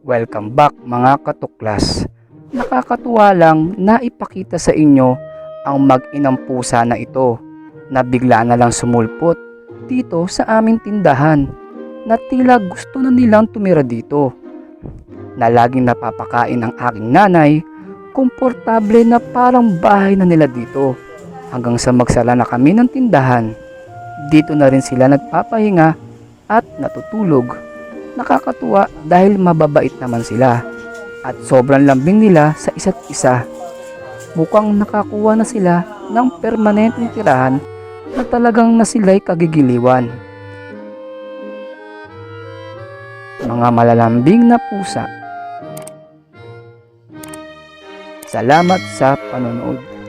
Welcome back mga katuklas. Nakakatuwa lang na ipakita sa inyo ang mag-inang pusa na ito na bigla na lang sumulpot dito sa aming tindahan na tila gusto na nilang tumira dito. Na laging napapakain ang aking nanay, komportable na parang bahay na nila dito hanggang sa magsara na kami ng tindahan. Dito na rin sila nagpapahinga at natutulog. Nakakatuwa dahil mababait naman sila at sobrang lambing nila sa isa't isa. Mukhang nakakuha na sila ng permanenteng tirahan na talagang na sila'y kagigiliwan. Mga malalambing na pusa. Salamat sa panonood.